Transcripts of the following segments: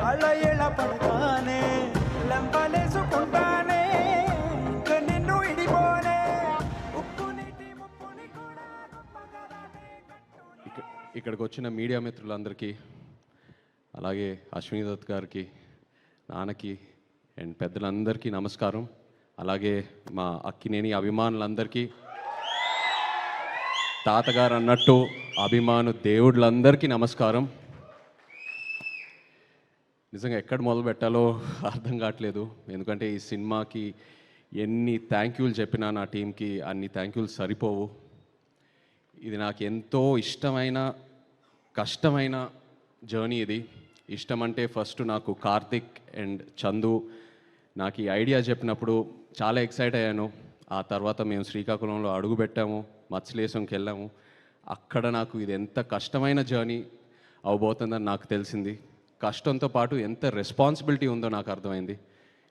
కాళ్ళ పడతానే నిన్ను ఇడిపోనే ఉప్పు నీటి ముప్పుని కూడా గొప్పగా ఇక్క- ఇక్కడికి వచ్చిన మీడియా మిత్రులందరికీ అలాగే అశ్విని దత్ గారికి నాన్నకి అండ్ పెద్దలందరికీ నమస్కారం. అలాగే మా అక్కినేని అభిమానులందరికీ తాతగారు అన్నట్టు అభిమాను దేవుళ్ళందరికీ నమస్కారం. నిజంగా ఎక్కడ మొదలు పెట్టాలో అర్థం కావట్లేదు. ఎందుకంటే ఈ సినిమాకి ఎన్ని థ్యాంక్ యూలు చెప్పినా నా టీంకి అన్ని థ్యాంక్ యూలు సరిపోవు. ఇది నాకు ఎంతో ఇష్టమైన కష్టమైన జర్నీ ఇది. ఇష్టం అంటే ఫస్ట్ నాకు కార్తిక్ అండ్ చందు. నాకు ఈ ఐడియా చెప్పినప్పుడు చాలా ఎక్సైట్ అయ్యాను. ఆ తర్వాత మేము శ్రీకాకుళంలో అడుగు పెట్టాము మత్స్యలేశంకి వెళ్ళాము. అక్కడ నాకు ఇది ఎంత కష్టమైన జర్నీ అవబోతుందని నాకు తెలిసింది. కష్టంతో పాటు ఎంత రెస్పాన్సిబిలిటీ ఉందో నాకు అర్థమైంది.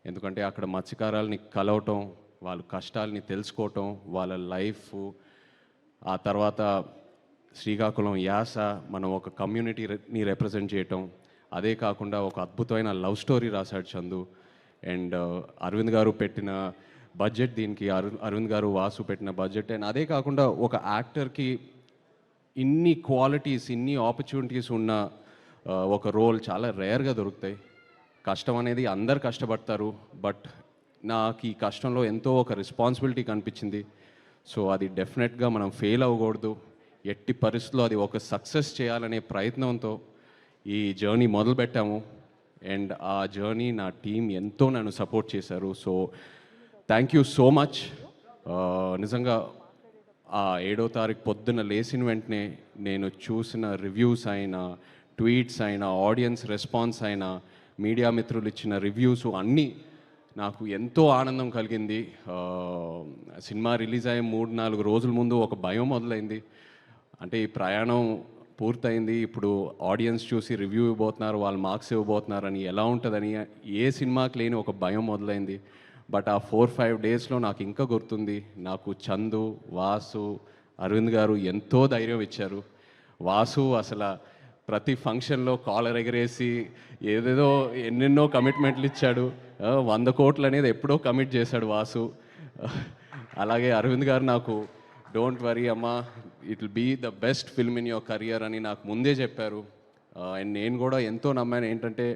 ఎందుకంటే అక్కడ మత్స్యకారాలని కలవటం వాళ్ళ కష్టాలని తెలుసుకోవటం వాళ్ళ లైఫ్ ఆ తర్వాత శ్రీకాకుళం యాస మనం ఒక కమ్యూనిటీని రిప్రజెంట్ చేయటం అదే కాకుండా ఒక అద్భుతమైన లవ్ స్టోరీ రాశాడు చందు. అండ్ uh, అరవింద్ గారు పెట్టిన బడ్జెట్ దీనికి అరవింద్ గారు వాసు పెట్టిన బడ్జెట్ అండ్ అదే కాకుండా ఒక యాక్టర్కి ఇన్ని క్వాలిటీస్ ఇన్ని ఆపర్చునిటీస్ ఉన్న ఒక రోల్ చాలా రేర్గా దొరుకుతాయి. కష్టం అనేది అందరు కష్టపడతారు. బట్ నాకు ఈ కష్టంలో ఎంతో ఒక రెస్పాన్సిబిలిటీ కనిపించింది. సో అది డెఫినెట్గా మనం ఫెయిల్ అవ్వకూడదు. ఎట్టి పరిస్థితుల్లో అది ఒక సక్సెస్ చేయాలనే ప్రయత్నంతో ఈ జర్నీ మొదలుపెట్టాము. అండ్ ఆ జర్నీ నా టీం ఎంతో నన్ను సపోర్ట్ చేశారు. So thank you so much. నిజంగా ఆ ఏడో తారీఖు పొద్దున లేచిన వెంటనే నేను చూసిన రివ్యూస్ అయినా ట్వీట్స్ అయినా ఆడియన్స్ రెస్పాన్స్ అయినా మీడియా మిత్రులు ఇచ్చిన రివ్యూస్ అన్నీ నాకు ఎంతో ఆనందం కలిగింది. సినిమా రిలీజ్ అయ్యే మూడు నాలుగు రోజుల ముందు ఒక భయం మొదలైంది. అంటే ఈ ప్రయాణం పూర్తయింది. ఇప్పుడు ఆడియన్స్ చూసి రివ్యూ ఇవ్వబోతున్నారు వాళ్ళు మార్క్స్ ఇవ్వబోతున్నారు అని ఎలా ఉంటుందని ఏ సినిమాకి లేని ఒక భయం మొదలైంది. బట్ ఆ ఫోర్ ఫైవ్ డేస్లో నాకు ఇంకా గుర్తుంది. నాకు చందు వాసు అరవింద్ గారు ఎంతో ధైర్యం ఇచ్చారు. వాసు అసలు ప్రతి ఫంక్షన్లో కాలర్ ఎగరేసి ఏదేదో ఎన్నెన్నో కమిట్మెంట్లు ఇచ్చాడు. వంద కోట్లు అనేది ఎప్పుడో కమిట్ చేశాడు వాసు. అలాగే అరవింద్ గారు నాకు డోంట్ వరీ అమ్మా it will be the best film in your career అని నాకు ముందే చెప్పారు. అండ్ నేను కూడా ఎంతో నమ్మాను. ఏంటంటే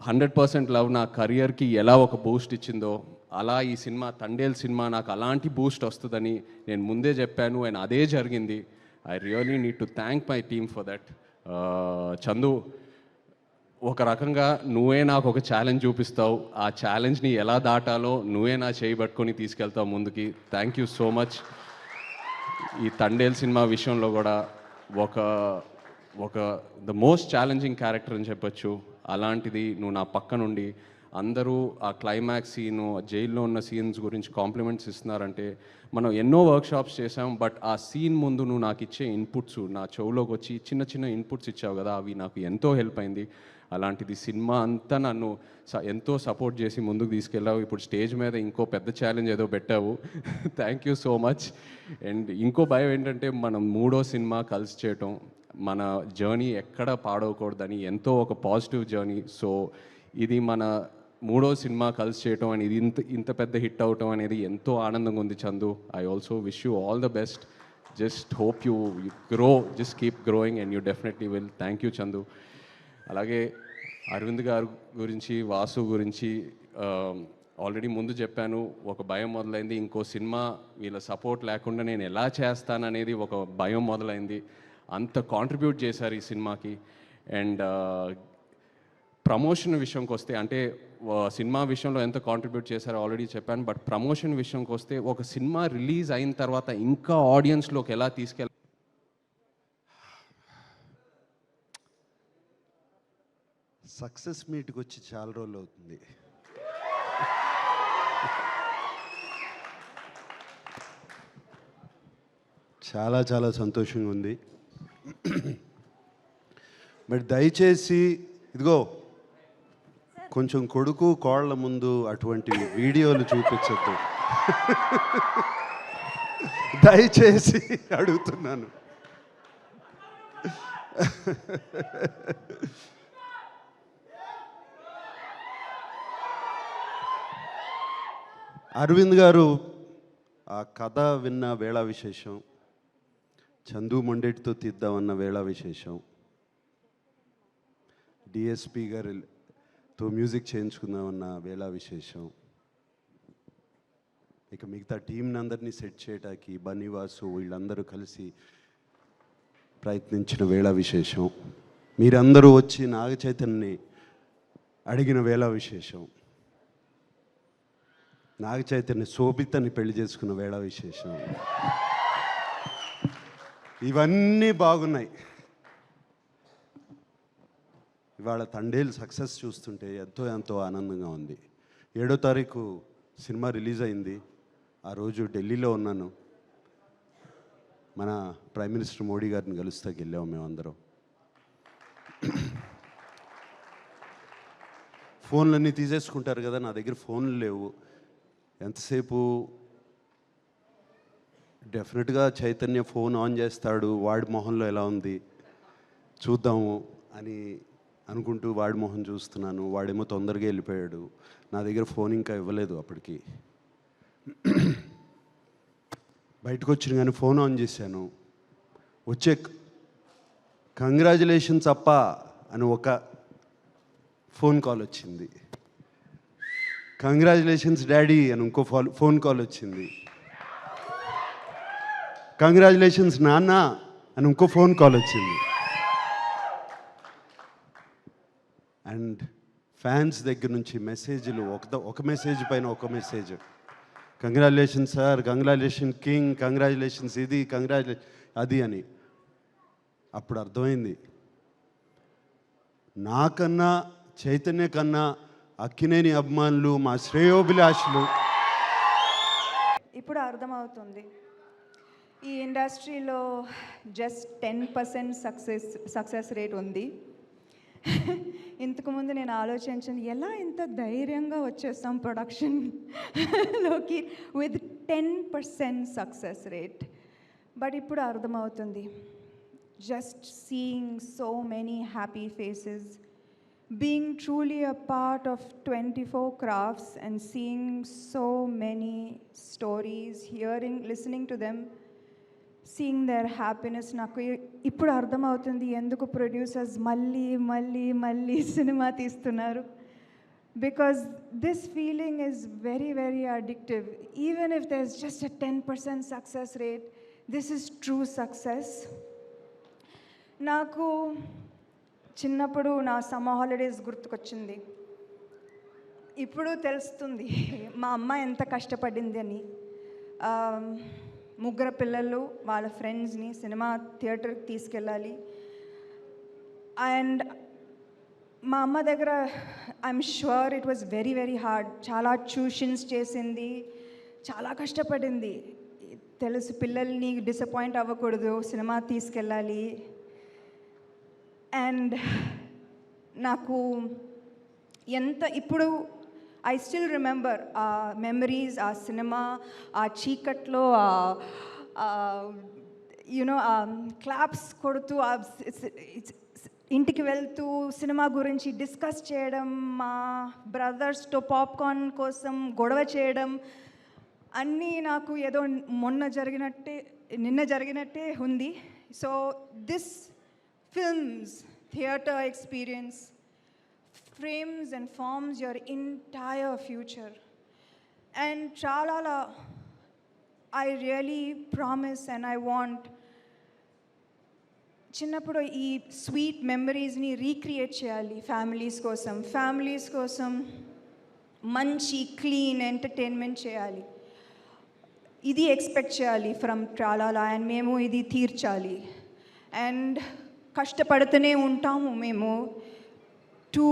హండ్రెడ్ పర్సెంట్ లవ్ నా కరియర్కి ఎలా ఒక బూస్ట్ ఇచ్చిందో అలా ఈ సినిమా తండేల్ సినిమా నాకు అలాంటి బూస్ట్ వస్తుందని నేను ముందే చెప్పాను. అండ్ అదే జరిగింది. I really need to thank my team for that Chandu ఒక రకంగా నువ్వే నాకు ఒక ఛాలెంజ్ చూపిస్తావు. ఆ ఛాలెంజ్ని ఎలా దాటాలో నువ్వే నా చేయి పట్టుకొని తీసుకెళ్తావు ముందుకి. థ్యాంక్ యూ సో మచ్ ఈ తండేల్ సినిమా విషయంలో కూడా ఒక ఒక ద మోస్ట్ ఛాలెంజింగ్ క్యారెక్టర్ అని చెప్పొచ్చు. అలాంటిది నువ్వు నా పక్క నుండి అందరూ ఆ క్లైమాక్స్ సీను జైల్లో ఉన్న సీన్స్ గురించి కాంప్లిమెంట్స్ ఇస్తున్నారంటే మనం ఎన్నో వర్క్షాప్స్ చేసాం బట్ ఆ సీన్ ముందు నువ్వు నాకు ఇచ్చే ఇన్పుట్స్ నా చెవులోకి వచ్చి చిన్న చిన్న ఇన్పుట్స్ ఇచ్చావు కదా అవి నాకు ఎంతో హెల్ప్ అయింది. అలాంటిది సినిమా అంతా నన్ను స- ఎంతో సపోర్ట్ చేసి ముందుకు తీసుకెళ్ళావు. ఇప్పుడు స్టేజ్ మీద ఇంకో పెద్ద ఛాలెంజ్ ఏదో పెట్టావు. Thank you so much and ఇంకో భయం ఏంటంటే మనం మూడో సినిమా కలిసి చేయటం మన జర్నీ ఎక్కడ పాడవకూడదని ఎంతో ఒక పాజిటివ్ జర్నీ సో ఇది మన మూడో సినిమా కలిసి చేయటం అనేది ఇంత ఇంత పెద్ద హిట్ అవటం అనేది ఎంతో ఆనందంగా ఉంది Chandu. I also wish you all the best just hope you grow just keep growing and you definitely will thank you Chandu అలాగే అరవింద్ గారు గురించి వాసు గురించి um, ఆల్రెడీ ముందు చెప్పాను. ఒక భయం మొదలైంది. ఇంకో సినిమా వీళ్ళ సపోర్ట్ లేకుండా నేను ఎలా చేస్తాననేది ఒక భయం మొదలైంది. అంత కాంట్రిబ్యూట్ చేశారు ఈ సినిమాకి. అండ్ ప్రమోషన్ విషయంకి వస్తే అంటే సినిమా విషయంలో ఎంత కాంట్రిబ్యూట్ చేశారో ఆల్రెడీ చెప్పాను బట్ ప్రమోషన్ విషయంకి వస్తే ఒక సినిమా రిలీజ్ అయిన తర్వాత ఇంకా ఆడియన్స్లోకి ఎలా తీసుకెళ్ళ సక్సెస్ మీట్కి వచ్చి చాలా రోజులు అవుతుంది. చాలా చాలా సంతోషంగా ఉంది. మరి దయచేసి ఇదిగో కొంచెం కొడుకు కోళ్ళ ముందు అటువంటి వీడియోలు చూపించద్దు. దయచేసి అడుగుతున్నాను. అరవింద్ గారు ఆ కథ విన్న వేళ విశేషం చందు మొండెటితో తీద్దామన్న వేళ విశేషం డిఎస్పి గారి తో మ్యూజిక్ చేయించుకుందామన్న వేళ విశేషం. ఇక మిగతా టీంని అందరినీ సెట్ చేయటానికి బనివాసు వీళ్ళందరూ కలిసి ప్రయత్నించిన వేళ విశేషం. మీరందరూ వచ్చి నాగ చైతన్యని అడిగిన వేళ విశేషం. నాగ చైతన్య శోభితని పెళ్ళి చేసుకున్న వేళ విశేషం. ఇవన్నీ బాగున్నాయి. ఇవాళ తండేలు సక్సెస్ చూస్తుంటే ఎంతో ఎంతో ఆనందంగా ఉంది. ఏడో తారీఖు సినిమా రిలీజ్ అయింది. ఆ రోజు ఢిల్లీలో ఉన్నాను. మన ప్రైమ్ మినిస్టర్ మోడీ గారిని కలుస్తాకి వెళ్ళాము మేమందరం. ఫోన్లన్నీ తీసేసుకుంటారు కదా నా దగ్గర ఫోన్లు లేవు. ఎంతసేపు? డెఫినెట్గా చైతన్య ఫోన్ ఆన్ చేస్తాడు. వాడి మొహంలో ఎలా ఉంది? చూద్దాము అని అనుకుంటూ వాడి మొహం చూస్తున్నాను వాడేమో తొందరగా వెళ్ళిపోయాడు. నా దగ్గర ఫోన్ ఇంకా ఇవ్వలేదు అప్పటికి. బయటకు వచ్చిన కానీ ఫోన్ ఆన్ చేశాను. వచ్చే కంగ్రాచులేషన్స్ అప్ప అని ఒక ఫోన్ కాల్ వచ్చింది. కంగ్రాచులేషన్స్ డాడీ అని ఇంకో ఫాల్ ఫోన్ కాల్ వచ్చింది. కంగ్రాచులేషన్స్ నాన్న అని ఇంకో ఫోన్ కాల్ వచ్చింది. అండ్ ఫ్యాన్స్ దగ్గర నుంచి మెసేజ్లు ఒక ఒక మెసేజ్ పైన ఒక message. Congratulation sir congratulation king congratulations ఇది కంగ్రాచులేషన్ అది అని. అప్పుడు అర్థమైంది. నాకన్నా చైతన్య కన్నా అక్కినేని అభిమానులు మా శ్రేయోభిలాషులు ఇప్పుడు అర్థమవుతుంది. ఈ ఇండస్ట్రీలో just ten percent success success rate ఉంది. ఇంతకుముందు నేను ఆలోచించింది ఎలా ఇంత ధైర్యంగా వచ్చేస్తాం ప్రొడక్షన్లోకి with ten percent success rate but ఇప్పుడు అర్థమవుతుంది. Just seeing so many happy faces being truly a part of twenty four crafts and seeing so many stories hearing listening to them seeing their happiness నాకు ఇప్పుడు అర్థమవుతుంది ఎందుకు producers మళ్ళీ మళ్ళీ మళ్ళీ సినిమా తీస్తున్నారు. Because this feeling is very very addictive even if there is just a ten percent success rate this is true success నాకు చిన్నప్పుడు నా సమ్మర్ హాలిడేస్ గుర్తుకొచ్చింది. ఇప్పుడు తెలుస్తుంది మా అమ్మ ఎంత కష్టపడింది అని. ముగ్గురు పిల్లలు వాళ్ళ ఫ్రెండ్స్ని సినిమా థియేటర్కి తీసుకెళ్ళాలి. అండ్ మా అమ్మ దగ్గర I'm sure it was very very hard చాలా ట్యూషన్స్ చేసింది. చాలా కష్టపడింది. తెలుసు పిల్లల్ని డిసప్పాయింట్ అవ్వకూడదు సినిమా తీసుకెళ్ళాలి. అండ్ నాకు ఎంత ఇప్పుడు ఐ స్టిల్ రిమెంబర్ ఆ మెమరీస్ ఆ సినిమా ఆ చీకట్లో యునో ఆ క్లాప్స్ కొడుతూ uh, ఆ ఇంటికి వెళ్తూ సినిమా గురించి డిస్కస్ చేయడం మా బ్రదర్స్తో పాప్కార్న్ కోసం గొడవ చేయడం అన్నీ నాకు ఏదో మొన్న జరిగినట్టే నిన్న జరిగినట్టే ఉంది. So this films theatre experience frames and forms your entire future. And Tralala, I really promise and I want చిన్నప్పుడు ఈ స్వీట్ మెమరీస్ని రీక్రియేట్ చేయాలి ఫ్యామిలీస్ కోసం. ఫ్యామిలీస్ కోసం మంచి క్లీన్ ఎంటర్టైన్మెంట్ చేయాలి. ఇది ఎక్స్పెక్ట్ చేయాలి ఫ్రమ్ ట్రాలాలా అండ్ మేము ఇది తీర్చాలి. అండ్ కష్టపడుతూనే ఉంటాము మేము. To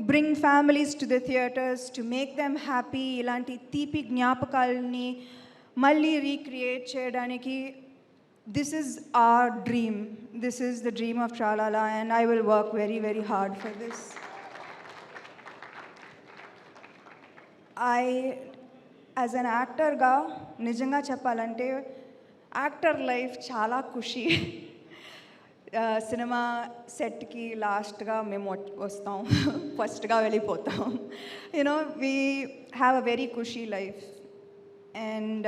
bring families to the theatres to make them happy ఇలాంటి తీపి జ్ఞాపకాలని మళ్ళీ రీక్రియేట్ చేయడానికి this is our dream this is the dream of Tralala and I will work very very hard for this I as an యాక్టర్గా నిజంగా చెప్పాలంటే actor life చాలా ఖుషి. ఆ, సినిమా సెట్కి లాస్ట్గా మేము వస్తాం. ఫస్ట్గా వెళ్ళిపోతాం. You know we have a very Khushi life and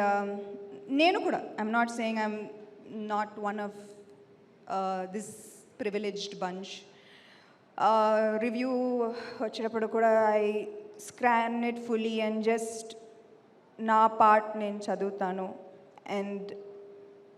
నేను కూడా I'm not saying I'm not one of this privileged bunch review వచ్చినప్పుడు కూడా I scan it fully and just నా పార్ట్ నేను చదువుతాను. And